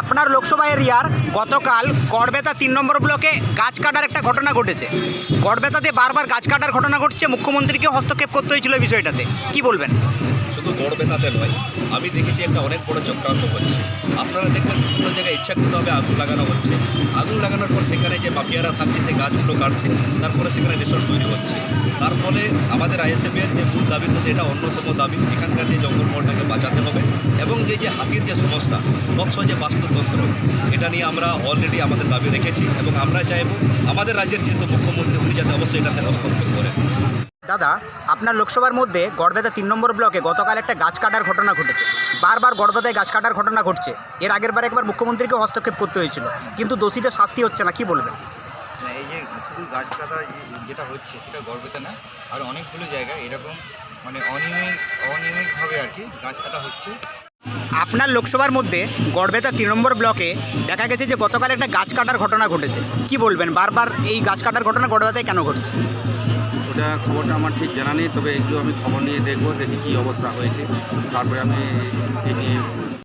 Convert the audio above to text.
আপনার লোকসভা এরিয়ার গতকাল গড়বেতা তিন নম্বর ব্লকে গাছ কাটার একটা ঘটনা ঘটেছে। গড়বেতাতে বারবার গাছ কাটার ঘটনা ঘটছে মুখ্যমন্ত্রীকে হস্তক্ষেপ করতে হয়েছিল এই বিষয়টাতে। কি বলবেন? শুধু গড়বেতাতে নয়, আমি দেখেছি একটা অনেক বড় চক্রান্ত হচ্ছে। আপনারা দেখবেন বিভিন্ন জায়গায় ইচ্ছাকৃতভাবে আগুন লাগানো হচ্ছে। আগুন লাগানোর পর সেখানে যে মাফিয়ারা থাকছে সেই গাছগুলো কাটছে, তারপরে সেখানে রেশন তৈরি হচ্ছে। তার ফলে আমাদের আইএসএফের যে মূল দাবির মধ্যে এটা অন্যতম দাবি। এখানকার যে জঙ্গলমহলটাকে বাঁচাতে হবে এবং যে যে হাতির যে সমস্যা, মৎস্য যে বাস্তুতন্ত্র এটা নিয়ে আমরা অলরেডি আমাদের দাবি রেখেছি এবং আমরা চাইব আমাদের রাজ্যের যেহেতু মুখ্যমন্ত্রী, উনি যাতে অবশ্যই এটাতে হস্তক্ষেপ করেন। দাদা আপনার লোকসভার মধ্যে গড়বেতা তিন নম্বর ব্লকে গতকাল একটা গাছ কাটার ঘটনা ঘটেছে। বারবার গড়বেতায় গাছ কাটার ঘটনা ঘটছে। এর আগের বার একবার মুখ্যমন্ত্রীকে হস্তক্ষেপ করতে হয়েছিল। কিন্তু দোষীদের শাস্তি হচ্ছে না কি বলবেন? এই যে শুধু গাছ কাটা যেটা হচ্ছে সেটা গর্বেতে না আর অনেকগুলো জায়গায় এরকম মানে অনিয়মিত অনিয়মিতভাবে আর কি গাছ কাটা হচ্ছে। আপনার লোকসভার মধ্যে গড়বেতা তিন নম্বর ব্লকে দেখা গেছে যে গতকাল একটা গাছ কাটার ঘটনা ঘটেছে। কি বলবেন? বারবার এই গাছ কাটার ঘটনা গড়বেতায় কেন ঘটছে? ওটা খবরটা আমার ঠিক জানা নেই, তবে একটু আমি খবর নিয়ে দেখব, দেখি কী অবস্থা হয়েছে। তারপরে আমি এটি নিয়ে